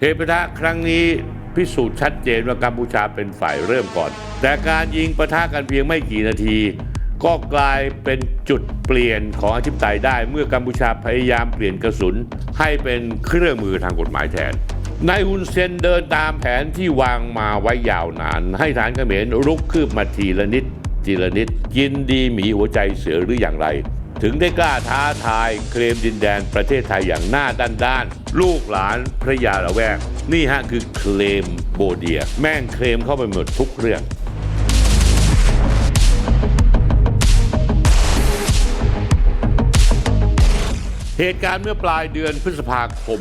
เหตุปะทะครั้งนี้พิสูจน์ชัดเจนว่ากัมพูชาเป็นฝ่ายเริ่มก่อน แต่การยิงปะทะกันเพียงไม่กี่นาที ก็กลายเป็นจุดเปลี่ยนของอธิปไตยได้เมื่อกัมพูชาพยายามเปลี่ยนกระสุน ให้เป็นเครื่องมือทางกฎหมายแทนนายฮุนเซนเดินตามแผนที่วางมาไว้ยาวนาน ให้ฐานเขมรรุกคืบมาทีละนิด ทีละนิด กินดีหมีหัวใจเสือหรืออย่างไร ถึงได้กล้าท้าทายเคลมดินแดนประเทศไทยอย่างหน้าด้านๆ ลูกหลานพระยาละแวก นี่ฮะคือเคลมโบเดีย แม่งเคลมเข้าไปหมดทุกเรื่องเหตุการณ์เมื่อปลายเดือนพฤษภาคม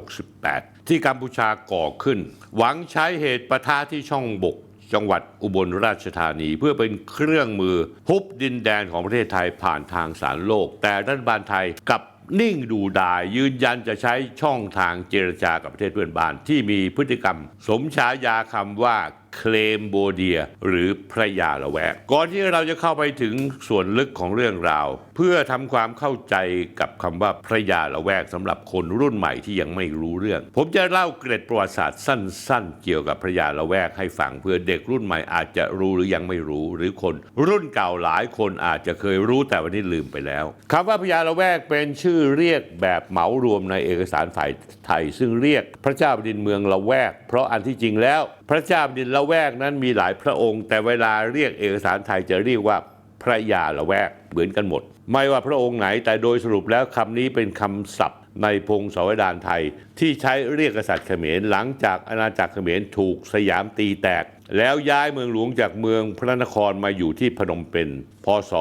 2568 ที่กัมพูชาก่อขึ้น หวังใช้เหตุประทะที่ช่องบก จังหวัดอุบลราชธานี เพื่อเป็นเครื่องมือฮุบดินแดนของประเทศไทยผ่านทางสารโลก แต่รัฐบาลไทยกลับนิ่งดูดายยืนยันจะใช้ช่องทางเจรจากับประเทศเพื่อนบ้านที่มีพฤติกรรม สมฉายาคำว่าเคลมโบเดีย หรือพระยาละแวกก่อนที่เราจะเข้าไปถึงส่วนลึกของเรื่องราว เพื่อทำความเข้าใจกับคำว่าพระยาละแวกสำหรับคนรุ่นใหม่ที่ยังไม่รู้เรื่อง ผมจะเล่าเกร็ดประวัติศาสตร์สั้น ๆ เกี่ยวกับพระยาละแวกให้ฟังเพื่อเด็กรุ่นใหม่อาจจะรู้หรือยังไม่รู้ หรือคนรุ่นเก่าหลายคนอาจจะเคยรู้แต่วันนี้ลืมไปแล้วคำว่าพระยาละแวกเป็นชื่อเรียกแบบเหมารวมในเอกสารฝ่ายไทย ซึ่งเรียกพระเจ้าแผ่นดินเมืองละแวก เพราะอันที่จริงแล้ว พระเจ้าแผ่นดินละแวกนั้นมีหลายพระองค์ แต่เวลาเรียกเอกสารไทยจะเรียกว่าพระยาละแวกเหมือนกันหมด ไม่ว่าพระองค์ไหนแต่โดยสรุปแล้วคำนี้เป็นคำศัพท์ในพงศาวดารไทย ที่ใช้เรียกกษัตริย์เขมรหลังจากอาณาจักรเขมรถูกสยามตีแตก แล้วย้ายเมืองหลวงจากเมืองพระนครมาอยู่ที่พนมเปญพศ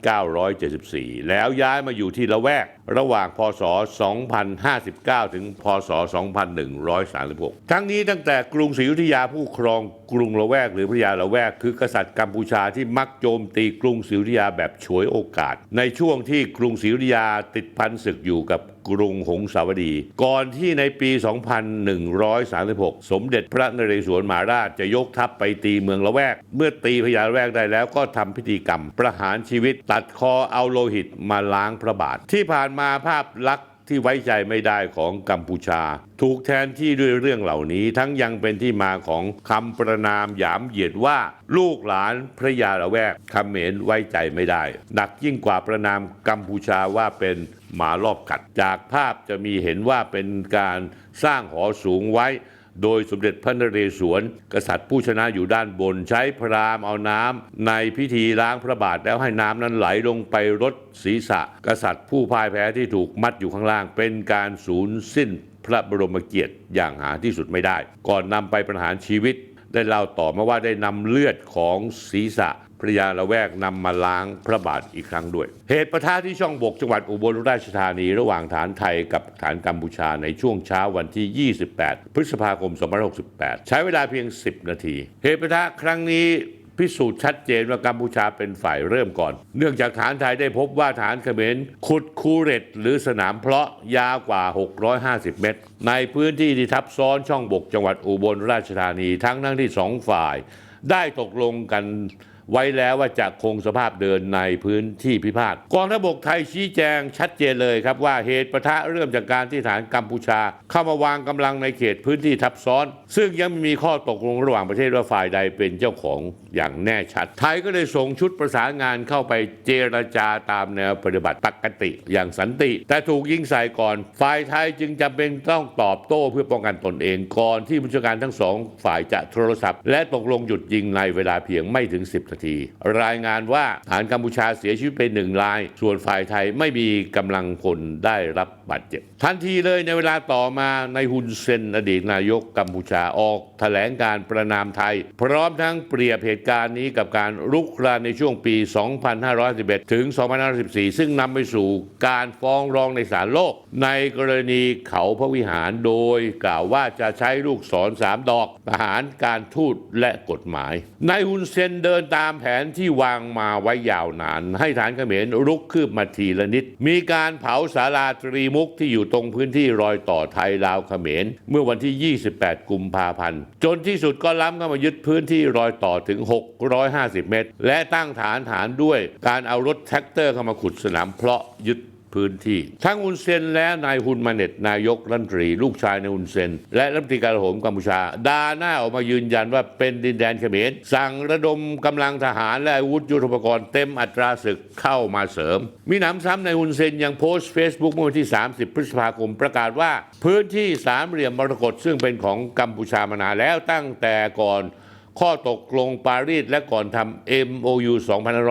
1974 แล้วย้ายมาอยู่ที่ละแวก ระหว่างพศ 2059 ถึงพศ 2136 ทั้งนี้ตั้งแต่กรุงศรีอยุธยาผู้ครองกรุงละแวก หรือพระยาละแวก คือกษัตริย์กัมพูชาที่มักโจมตีกรุงศรีอยุธยาแบบฉวยโอกาส ในช่วงที่กรุงศรีอยุธยาติดพันศึกอยู่กับ กรุงหงสาวดี ก่อนที่ในปี 2136 สมเด็จพระนเรศวรมหาราชจะยกทัพไปตีเมืองละแวก เมื่อตีพญาละแวกได้แล้วก็ทำพิธีกรรม ประหารชีวิตตัดคอเอาโลหิตมาล้างพระบาท ที่ผ่านมาภาพลักษณ์ ที่ไว้ใจไม่ได้ของกัมพูชา ถูกแทนที่ด้วยเรื่องเหล่านี้ ทั้งยังเป็นที่มาของคำประนามหยามเหยียดว่าลูกหลานพระยาละแวกเขมรไว้ใจไม่ได้ หนักยิ่งกว่าประนามกัมพูชาว่าเป็นหมารอบกัด จากภาพจะมีเห็นว่าเป็นการสร้างหอสูงไว้ โดยสมเด็จพระนเรศวร กษัตริย์ผู้ชนะอยู่ด้านบน ใช้พรามเอาน้ำในพิธีล้างพระบาทแล้วให้น้ำนั้นไหลลงไปรดศีรษะ กษัตริย์ผู้พ่ายแพ้ที่ถูกมัดอยู่ข้างล่าง เป็นการสูญสิ้นพระบรมเกียรติอย่างหาที่สุดไม่ได้ ก่อนนำไปประหารชีวิต ได้เล่าต่อมาว่าได้นำเลือดของศีรษะ พระยาละแวกนำมาล้างพระบาทอีกครั้งด้วย เหตุประทะที่ช่องบกจังหวัดอุบลราชธานี ระหว่างฐานไทยกับฐานกัมพูชาในช่วงเช้าวันที่ 28 พฤษภาคม 2568 ใช้เวลาเพียง 10 นาที เหตุประทะครั้งนี้พิสูจน์ชัดเจนว่ากัมพูชาเป็นฝ่ายเริ่มก่อน เนื่องจากฐานไทยได้พบว่าฐานเขมรขุดคูเรตหรือสนามเพาะยาวกว่า 650 เมตร ในพื้นที่ที่ทับซ้อนช่องบกจังหวัดอุบลราชธานี ทั้งทั้งที่สองฝ่าย ได้ตกลงกัน ไว้แล้วว่าจะคงสภาพเดินในพื้นที่พิพาทกองทัพบกไทยชี้แจงชัดเจนเลยครับว่าเหตุประทะเริ่มจากการที่ฐานกัมพูชา เข้ามาวางกำลังในเขตพื้นที่ทับซ้อน ซึ่งยังไม่มีข้อตกลงระหว่างประเทศว่าฝ่ายใดเป็นเจ้าของอย่างแน่ชัด ไทยก็เลยส่งชุดประสานงานเข้าไปเจรจาตามแนวปฏิบัติปกติอย่างสันติ แต่ถูกยิงใส่ก่อน ฝ่ายไทยจึงจำเป็นต้องตอบโต้เพื่อป้องกันตนเองก่อนที่ผู้จัดการทั้งสองฝ่ายจะโทรศัพท์ และตกลงหยุดยิงในเวลาเพียงไม่ถึง 10นาทีรายงานว่าฐานกัมพูชาเสียชีวิตไปหนึ่งราย ส่วนฝ่ายไทยไม่มีกำลังพลได้รับ บาดเจ็บ ทันทีเลยในเวลาต่อมาในฮุนเซนอดีตนายกกัมพูชาออกแถลงการประนามไทย พร้อมทั้งเปรียบเหตุการณ์นี้กับการรุกรานในช่วงปี 2511 ถึง 2514 ซึ่งนำไปสู่การฟ้องร้องในศาลโลก ในกรณีเขาพระวิหารโดยกล่าวว่าจะใช้ลูกศรสามดอกทหารการทูตและกฎหมายนายฮุนเซนเดินตามแผนที่วางมาไว้ยาวนาน ให้ฐานเขมรรุกคืบมาทีละนิด มีการเผาศาลาตรีมุุกที่อยู่ตรงพื้นที่รอยต่อไทยลาวเขมร เมื่อวันที่ 28 กุมภาพันธ์ จนที่สุดก็ล้ำเข้ามายึดพื้นที่รอยต่อถึง 650 เมตร และตั้งฐานฐานด้วยการเอารถแท็กเตอร์เข้ามาขุดสนามเพาะยึด พื้นที่ ทั้งฮุนเซนและนายฮุนมาเน็ต นายกรัฐมนตรี ลูกชายนายฮุนเซน และรัฐมนตรีการโหมกัมพูชา ดาหน้าออกมายืนยันว่าเป็นดินแดนเขมรสั่งระดมกำลังทหารและอาวุธยุทโธปกรณ์เต็มอัตราศึกเข้ามาเสริม มีหนำซ้ำนายฮุนเซนยังโพสต์ Facebook เมื่อวันที่ 30 พฤษภาคมประกาศว่า พื้นที่สามเหลี่ยมมรกตซึ่งเป็นของกัมพูชามานานแล้วตั้งแต่ก่อน ข้อตกลงปารีสและก่อนทำ MOU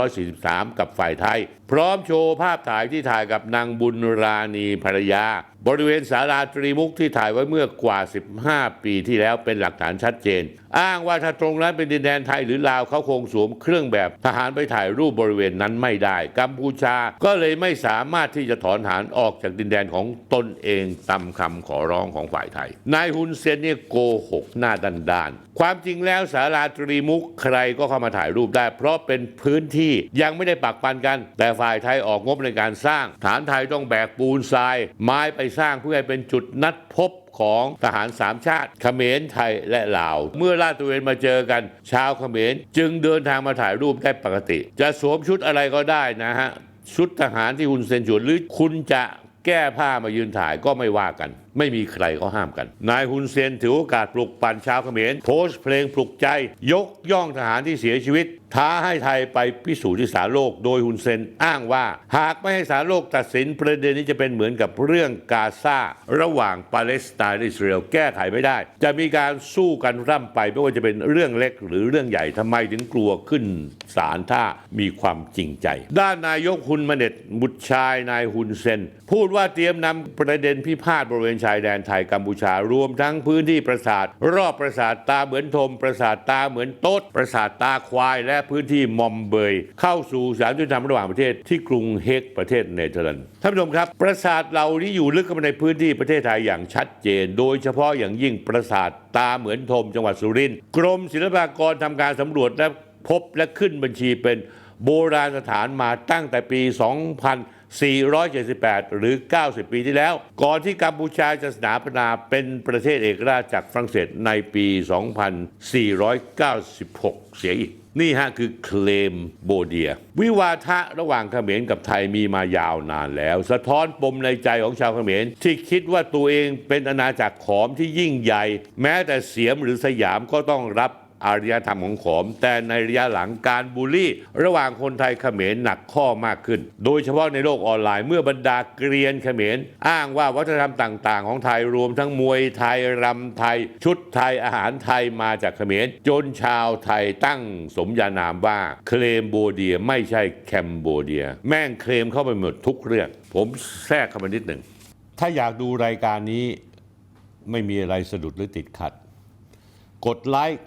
2543 กับฝ่ายไทย พร้อมโชว์ภาพถ่ายที่ถ่ายกับนางบุญราณีภรรยาบริเวณศาลาตรีมุกที่ถ่ายไว้เมื่อกว่า 15 ปีที่แล้วเป็นหลักฐานชัดเจน อ้างว่าถ้าตรงนั้นเป็นดินแดนไทยหรือลาวเขาคงสวมเครื่องแบบทหารไปถ่ายรูปบริเวณนั้นไม่ได้ กัมพูชาก็เลยไม่สามารถที่จะถอนฐานออกจากดินแดนของตนเองตามคำขอร้องของฝ่ายไทย นายฮุนเซนเนี่ยโกหกหน้าด้านความจริงแล้วศาลาตรีมุกใครก็เข้ามาถ่ายรูปได้ เพราะเป็นพื้นที่ยังไม่ได้ปักปันกัน แต่ฝ่ายไทยออกงบในการสร้าง ฐานไทยต้องแบกปูนทราย ไม้ไปสร้างเพื่อให้เป็นจุดนัดพบของทหารสามชาติเขมรไทยและลาว เมื่อลาดตระเวนมาเจอกัน ชาวเขมรจึงเดินทางมาถ่ายรูปได้ปกติ จะสวมชุดอะไรก็ได้นะฮะชุดทหารที่คุณเซนชวนหรือคุณจะแก้ผ้ามายืนถ่ายก็ไม่ว่ากัน ไม่มีใครเขาห้ามกัน นายฮุนเซนถือโอกาสปลุกปั่นชาวเขมรโพสต์เพลงปลุกใจ ยกย่องทหารที่เสียชีวิต ท้าให้ไทยไปพิสูจน์ที่ศาลโลก โดยฮุนเซนอ้างว่า หากไม่ให้ศาลโลกตัดสินประเด็นนี้จะเป็นเหมือนกับเรื่องกาซาระหว่างปาเลสไตน์และอิสราเอลแก้ไขไม่ได้ จะมีการสู้กันร่ำไปไม่ว่าจะเป็นเรื่องเล็กหรือเรื่องใหญ่ทำไมถึงกลัวขึ้นศาลถ้ามีความจริงใจ ด้านนายกฮุนมาเน็ตบุตรชายนายฮุนเซน พูดว่าเตรียมนำประเด็นพิพาทบริเวณายแดนไทยกัมพูชารวมทั้งพื้นที่ปราสาท รอบปราสาทตาเหมือนทมปราสาทตาเหมือนโต๊ดปราสาทตาควาย และพื้นที่มอมเบย เข้าสู่สารยุติธรรมระหว่างประเทศที่กรุงเฮกประเทศเนเธอร์แลนด์ท่านผู้ชมครับ ปราสาทเหล่านี้อยู่ลึกเข้าไปในพื้นที่ประเทศไทยอย่างชัดเจน โดยเฉพาะอย่างยิ่งปราสาทตาเหมือนทมจังหวัดสุรินทร์กรมศิลปากรทำการสำรวจและพบและขึ้นบัญชีเป็นโบราณสถานมาตั้งแต่ปี 2 0 478 หรือ 90 ปีที่แล้ว ก่อนที่กัมพูชาจะสถาปนาเป็นประเทศเอกราชจากฝรั่งเศสในปี 2496 เสียอีก นี่ฮะคือเคลมโบเดีย วิวาทะระหว่างเขมรกับไทยมีมายาวนานแล้ว สะท้อนปมในใจของชาวเขมร ที่คิดว่าตัวเองเป็นอาณาจักรขอมที่ยิ่งใหญ่ แม้แต่เสียมหรือสยามก็ต้องรับ อารยธรรมของขอม แต่ในระยะหลังการบูลลี่ ระหว่างคนไทยเขมรหนักข้อมากขึ้น โดยเฉพาะในโลกออนไลน์เมื่อบรรดาเกรียนเขมร อ้างว่าวัฒนธรรมต่าง ๆ ของไทยรวมทั้งมวยไทยรำไทย ชุดไทยอาหารไทยมาจากเขมร จนชาวไทยตั้งสมญานามว่าเคลมโบเดียไม่ใช่แคมโบเดีย แม่งเคลมเข้าไปหมดทุกเรื่อง ผมแทรกเข้ามานิดหนึ่งถ้าอยากดูรายการนี้ไม่มีอะไรสะดุดหรือติดขัด กดไลค์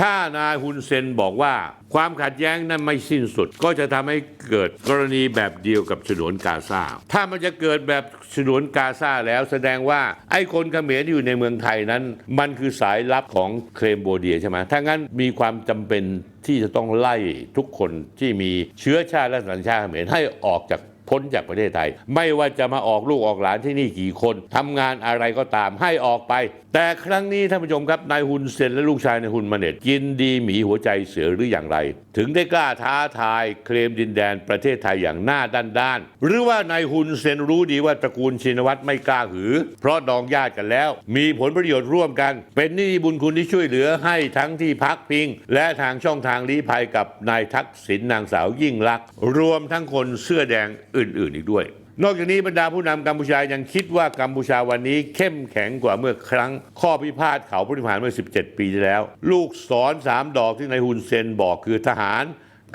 ถ้านายฮุนเซนบอกว่าความขัดแย้งนั้นไม่สิ้นสุด ก็จะทำให้เกิดกรณีแบบเดียวกับฉนวนกาซาถ้ามันจะเกิดแบบฉนวนกาซาแล้วแสดงว่าไอ้คนเขมรที่อยู่ในเมืองไทยนั้น มันคือสายลับของเคลมโบเดียใช่ไหมถ้างั้นมีความจำเป็นที่จะต้องไล่ทุกคนที่มีเชื้อชาติและสัญชาติเขมรให้ออกจาก พ้นจากประเทศไทย ไม่ว่าจะมาออกลูกออกหลานที่นี่กี่คนทำงานอะไรก็ตามให้ออกไป แต่ครั้งนี้ท่านผู้ชมครับนายฮุนเซนและลูกชายนายฮุนมาเน็ตกินดีหมีหัวใจเสือหรืออย่างไร ถึงได้กล้าท้าทายเคลมดินแดนประเทศไทยอย่างหน้าด้านๆหรือว่านายฮุนเซนรู้ดีว่าตระกูลชินวัตรไม่กล้าหือ เพราะดองญาติกันแล้ว มีผลประโยชน์ร่วมกัน เป็นหนี้บุญคุณที่ช่วยเหลือให้ทั้งที่พักพิง และทางช่องทางลี้ภัยกับนายทักษิณนางสาวยิ่งลักษณ์รวมทั้งคนเสื้อแดงอื่น ๆ อีกด้วย นอกจากนี้บรรดาผู้นำกัมพูชายังคิดว่ากัมพูชาวันนี้เข้มแข็งกว่าเมื่อครั้ง ข้อพิพาทเขาพุทธิพานเมื่อ 17 ปีที่แล้ว ลูกศรสามดอกที่นายฮุนเซนบอกคือทหาร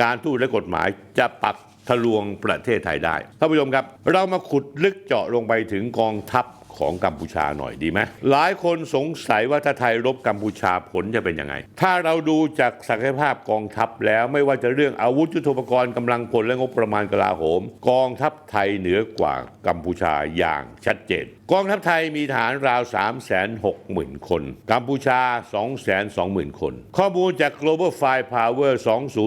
การทูตและกฎหมายจะปักทะลวงประเทศไทยได้ท่านผู้ชมครับ เรามาขุดลึกเจาะลงไปถึงกองทัพ ของกัมพูชาหน่อยดีไหมหลายคนสงสัยว่าถ้าไทยรบกัมพูชาผลจะเป็นยังไง ถ้าเราดูจากศักยภาพกองทัพแล้วไม่ว่าจะเรื่องอาวุธยุทโธปกรณ์กำลังพลและงบประมาณกลาโหม กองทัพไทยเหนือกว่ากัมพูชาอย่างชัดเจนกองทัพไทยมีฐานราว 3 6 0 0 0 0 คน กัมพูชา 2 2 0 0 0 0 คน ข้อมูลจาก Global Firepower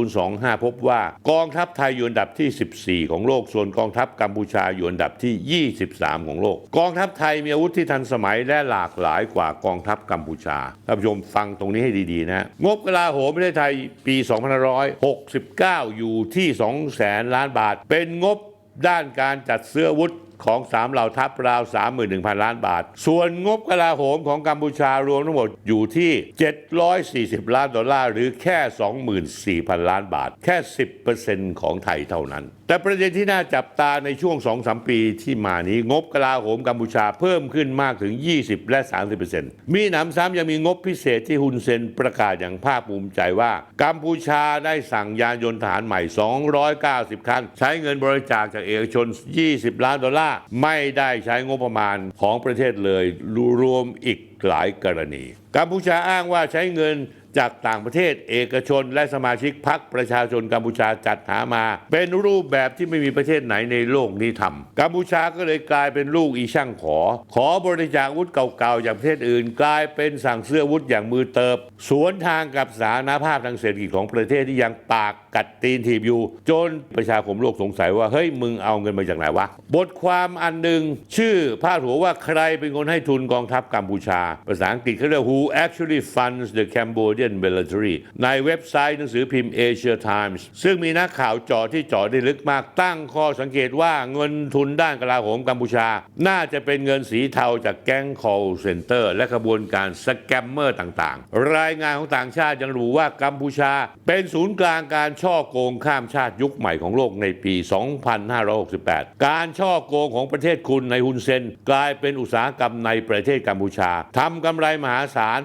2025 พบว่ากองทัพไทยอยู่อันดับที่ 14 ของโลก ส่วนกองทัพกัมพูชาอยู่อันดับที่ 23 ของโลก กองทัพไทยมีอาวุธที่ทันสมัยและหลากหลายกว่ากองทัพกัมพูชา ท่านผู้ชมฟังตรงนี้ให้ดีๆนะ งบกลาโหมประเทศไทยปี 2569 อยู่ที่2แสนล้านบาท เป็นงบด้านการจัดซื้อวุธ ของ3เหล่าทัพราว 31,000 ล้านบาท ส่วนงบกลาโหมของกัมพูชารวมทั้งหมดอยู่ที่ 740 ล้านดอลลาร์หรือแค่ 24,000 ล้านบาท แค่ 10%ของไทยเท่านั้น แต่ประเด็นที่น่าจับตาในช่วง 2-3 ปีที่มานี้งบกลาโหมกัมพูชาเพิ่มขึ้นมากถึง 20 และ 30%มีหนำซ้ำยังมีงบพิเศษที่ฮุนเซนประกาศอย่างภาคภูมิใจว่า กัมพูชาได้สั่งยานยนต์ทหารใหม่ 290 คัน ใช้เงินบริจาคจากเอกชน 20 ล้านดอลลาร์ไม่ได้ใช้งบประมาณของประเทศเลยรวมอีกหลายกรณีกัมพูชาอ้างว่าใช้เงิน จากต่างประเทศเอกชน และสมาชิกพรรคประชาชนกัมพูชาจัดหามา เป็นรูปแบบที่ไม่มีประเทศไหนในโลกนี้ทำกัมพูชาก็เลยกลายเป็นลูกอีช่างขอ ขอบริจาคอาวุธเก่าๆจากประเทศอื่น กลายเป็นสั่งซื้ออาวุธอย่างมือเติบ สวนทางกับสาธารณภาพทางเศรษฐกิจของประเทศที่ยังปากกัดตีนถีบอยู่ จนประชาคมโลกสงสัยว่าเฮ้ยมึงเอาเงินมาจากไหนวะบทความอันหนึ่งชื่อพาดหัวว่าใครเป็นคนให้ทุนกองทัพกัมพูชาภาษาอังกฤษเขาเรียก Who actually funds the Cambodian military ในเว็บไซต์หนังสือพิมพ์ Asia Times ซึ่งมีนักข่าวเจาะที่เจาะได้ลึกมากตั้งข้อสังเกตว่าเงินทุนด้านกลาโหมกัมพูชา น่าจะเป็นเงินสีเทาจากแก๊ง call center และขบวนการสแกมเมอร์ต่างๆ รายงานของต่างชาติยังระบุว่ากัมพูชา เป็นศูนย์กลางการช่อโกงข้ามชาติยุคใหม่ของโลกในปี 2568 การช่อโกงของประเทศคุณในฮุนเซน กลายเป็นอุตสาหกรรมในประเทศกัมพูชาทำกำไรมหาศาล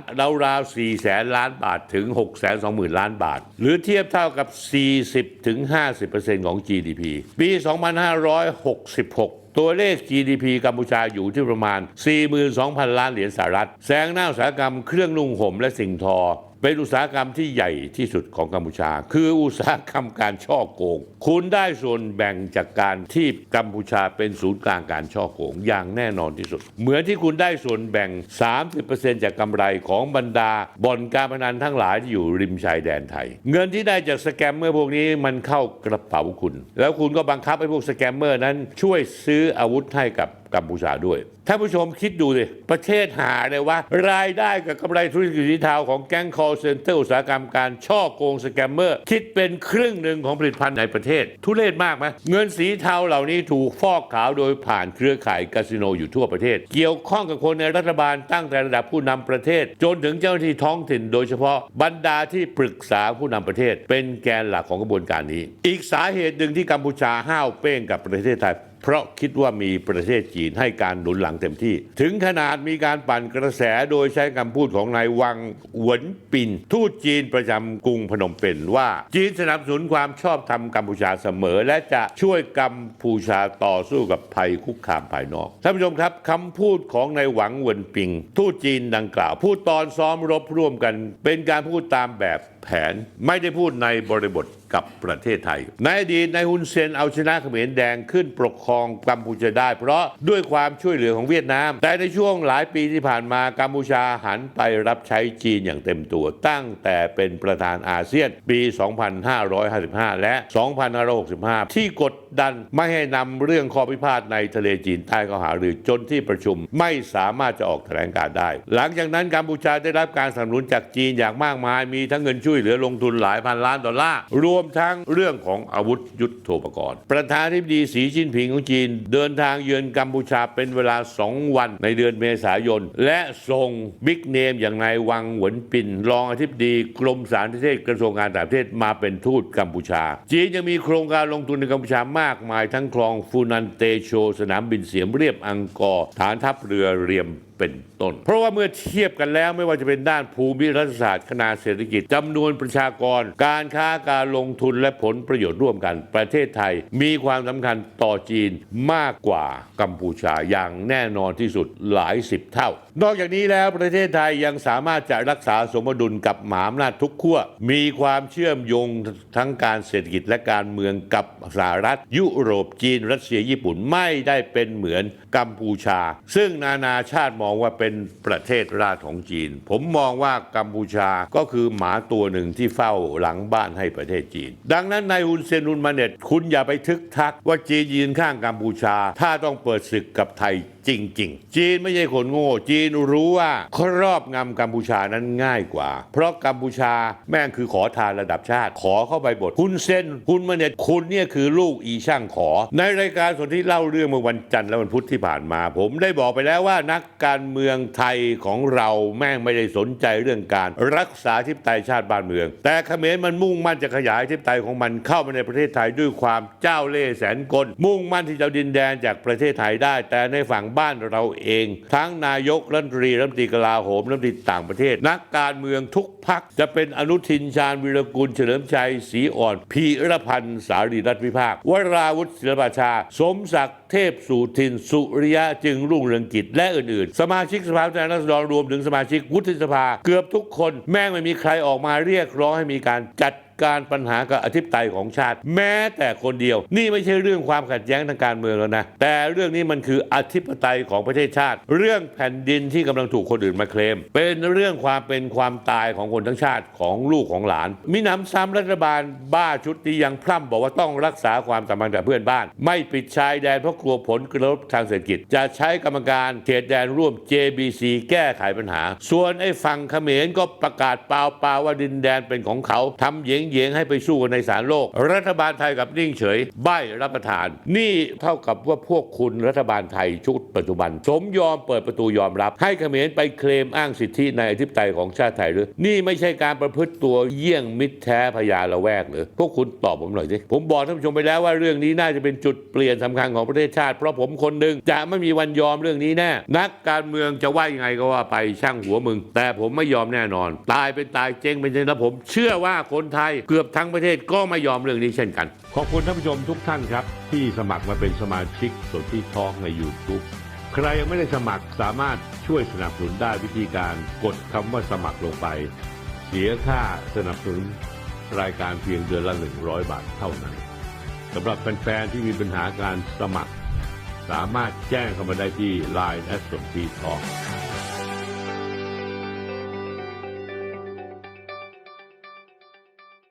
ราวๆ4แสนล้านบาทถึง 6 2 0 0 0 0 ล้านบาท หรือเทียบเท่ากับ 40-50%ของ GDP ปี 2566ตัวเลข GDP กัมพูชาอยู่ที่ประมาณ 42,000 ล้านเหรียญสหรัฐ แซงหน้าอุตสาหกรรมเครื่องนุ่งห่มและสิ่งทอ เป็นอุตสาหกรรมที่ใหญ่ที่สุดของกัมพูชา คืออุตสาหกรรมการช่อโกง คุณได้ส่วนแบ่งจากการที่กัมพูชาเป็นศูนย์กลางการช่อโกงอย่างแน่นอนที่สุด เหมือนที่คุณได้ส่วนแบ่ง 30%จากกำไรของบรรดาบ่อนการพนันทั้งหลายที่อยู่ริมชายแดนไทย เงินที่ได้จากสแกมเมอร์พวกนี้มันเข้ากระเป๋าคุณ แล้วคุณก็บังคับให้พวกสแกมเมอร์นั้นช่วยซื้ออาวุธให้กับ กัมพูชาด้วยท่านผู้ชมคิดดูสิประเทศหาเลยว่ารายได้กับกำไรธุรกิจสีเทาของแก๊ง call center อุตสาหกรรมการช่อโกงสแกมเมอร์ คิดเป็นครึ่งหนึ่งของผลิตภัณฑ์ในประเทศ ทุเรศมากไหมเงินสีเทาเหล่านี้ถูกฟอกขาวโดยผ่านเครือข่ายคาสิโนอยู่ทั่วประเทศ เกี่ยวข้องกับคนในรัฐบาลตั้งแต่ระดับผู้นำประเทศ จนถึงเจ้าหน้าที่ท้องถิ่น โดยเฉพาะบรรดาที่ปรึกษาผู้นำประเทศ เป็นแกนหลักของกระบวนการนี้ อีกสาเหตุหนึ่งที่กัมพูชาห้าวเป้งกับประเทศไทย เพราะคิดว่ามีประเทศจีนให้การหนุนหลังเต็มที่ ถึงขนาดมีการปั่นกระแสโดยใช้คำพูดของนายวังหวนปิน ทูตจีนประจำกรุงพนมเปญว่า จีนสนับสนุนความชอบธรรมกัมพูชาเสมอ และจะช่วยกัมพูชาต่อสู้กับภัยคุกคามภายนอกท่านผู้ชมครับคำพูดของนายหวังหวนปิง ทูตจีนดังกล่าว พูดตอนซ้อมรบร่วมกัน เป็นการพูดตามแบบแผนไม่ได้พูดในบริบทกับประเทศไทย ในอดีตนายฮุนเซนเอาชนะเขมรแดงขึ้นปกครองกัมพูชาได้ เพราะด้วยความช่วยเหลือของเวียดนาม แต่ในช่วงหลายปีที่ผ่านมากัมพูชาหันไปรับใช้จีนอย่างเต็มตัว ตั้งแต่เป็นประธานอาเซียนปี 2555 และ 2565 ที่กด ดันไม่ให้นำเรื่องข้อพิพาทในทะเลจีนใต้เข้าหารือจนที่ประชุมไม่สามารถจะออกแถลงการได้ หลังจากนั้นกัมพูชาได้รับการสนับสนุนจากจีนอย่างมากมาย มีทั้งเงินช่วยเหลือลงทุนหลายพันล้านดอลลาร์ รวมทั้งเรื่องของอาวุธยุทโธปกรณ์ ประธานาธิบดีสีจิ้นผิงของจีน เดินทางเยือนกัมพูชาเป็นเวลา 2 วันในเดือนเมษายน และส่งบิ๊กเนมอย่างนายวังหวนปินรองอธิบดีกรมสารเทศกระทรวงการต่างประเทศมาเป็นทูตกัมพูชา จีนยังมีโครงการลงทุนในกัมพูชามากมายทั้งคลองฟูนันเตโช สนามบินเสียมเรียบอังกอร์ฐานทัพเรือเรียม เป็นต้น เพราะว่าเมื่อเทียบกันแล้วไม่ว่าจะเป็นด้านภูมิรัฐศาสตร์ขนาดเศรษฐกิจจำนวนประชากร การค้าการลงทุนและผลประโยชน์ร่วมกัน ประเทศไทยมีความสำคัญต่อจีนมากกว่ากัมพูชาอย่างแน่นอนที่สุดหลายสิบเท่า นอกจากนี้แล้วประเทศไทยยังสามารถจะรักษาสมดุลกับหมหาอำนาจทุกขั้วมีความเชื่อมโยงทั้งการเศรษฐกิจและการเมืองกับสหรัฐ ยุโรปจีน รัสเซียญี่ปุ่นไม่ได้เป็นเหมือนกัมพูชา ซึ่งนานาชาติมององว่าเป็นประเทศราชของจีน ผมมองว่ากัมพูชาก็คือหมาตัวหนึ่งที่เฝ้าหลังบ้านให้ประเทศจีน ดังนั้นนายฮุนเซนุนมาเน็ตคุณอย่าไปทึกทักว่าจีนยืนข้างกัมพูชา ถ้าต้องเปิดศึกกับไทยจริง ๆ จีนไม่ใช่คนโง่ จีนรู้ว่าครอบงำกัมพูชานั้นง่ายกว่า เพราะกัมพูชาแม่งคือขอทานระดับชาติ ขอเข้าไปบทคุณเส้นคุณมาเน็ตคุณเนี่ยคือลูกอีช่างขอ ในรายการสนที่เล่าเรื่องเมื่อวันจันทร์และวันพุธที่ผ่านมา ผมได้บอกไปแล้วว่านักการเมืองไทยของเราแม่งไม่ได้สนใจเรื่องการ รักษาทิพไตยชาติบ้านเมือง แต่เขมรมันมุ่งมั่นจะขยายทิพไตยของมันเข้ามาในประเทศไทยด้วยความเจ้าเล่ห์แสนกลมุ่งมั่นที่จะดินแดนจากประเทศไทยได้ แต่ในฝั่งบ้านเราเอง ทั้งนายกรัฐมนตรีรัฐมนตรีกลาโหมรัฐมนตรีต่างประเทศ นักการเมืองทุกพักจะเป็นอนุทินชาญวิรกุลเฉลิมชัยศรีอ่อนพีรพันธ์สารีรัฐวิภาควราวุฒิศิลปาชา สมศักดิ์เทพสุทินสุริยะจึงรุ่งเรืองกิจและอื่นๆ สมาชิกสภาผู้แทนราษฎรรวมถึงสมาชิกวุฒิสภา เกือบทุกคนแม่งไม่มีใครออกมาเรียกร้องให้มีการจัด การปัญหากับอธิปไตยของชาติ แม้แต่คนเดียว นี่ไม่ใช่เรื่องความขัดแย้งทางการเมืองแล้วนะ แต่เรื่องนี้มันคืออธิปไตยของประเทศชาติ เรื่องแผ่นดินที่กำลังถูกคนอื่นมาเคลม เป็นเรื่องความเป็นความตายของคนทั้งชาติของลูกของหลานมิหนำซ้ำรัฐบาลบ้าชุดนี้ยังพร่ำบอกว่าต้องรักษาความสัมพันธ์กับเพื่อนบ้าน ไม่ปิดชายแดนเพราะกลัวผลกระทบทางเศรษฐกิจ จะใช้กรรมการเขตแดนร่วม JBC แก้ไขปัญหา ส่วนไอ้ฝั่งเขมรก็ประกาศเปล่าๆว่าดินแดนเป็นของเขาทำเหยงให้ไปสู้กันในศาลโลก รัฐบาลไทยกับนิ่งเฉย ใบรับประทาน นี่เท่ากับว่าพวกคุณรัฐบาลไทยชุดปัจจุบัน สมยอมเปิดประตูยอมรับ ให้เขมรไปเคลมอ้างสิทธิในอธิปไตยของชาติไทยหรือ นี่ไม่ใช่การประพฤติตัวเยี่ยงมิตรแท้พยาละแวกหรือพวกคุณตอบผมหน่อยสิผมบอกท่านผู้ชมไปแล้วว่าเรื่องนี้น่าจะเป็นจุดเปลี่ยนสำคัญของประเทศชาติ เพราะผมคนหนึ่งจะไม่มีวันยอมเรื่องนี้แน่นักการเมืองจะว่ายังไงก็ว่าไปช่างหัวมึง แต่ผมไม่ยอมแน่นอน ตายเป็นตายเจ๊งเป็นเจ๊งแล้วผมเชื่อว่าคนไทยเกือบทั้งประเทศก็ไม่ยอมเรื่องนี้เช่นกัน ขอบคุณท่านผู้ชมทุกท่านครับ ที่สมัครมาเป็นสมาชิกสนที่ทองใน YouTube ใครยังไม่ได้สมัครสามารถช่วยสนับสนุนได้วิธีการกดคำว่าสมัครลงไป เสียค่าสนับสนุนรายการเพียงเดือนละ 100 บาทเท่านั้นสำหรับแฟนๆที่มีปัญหาการสมัคร สามารถแจ้งเข้ามาได้ที่ Line แอดสนทีทอง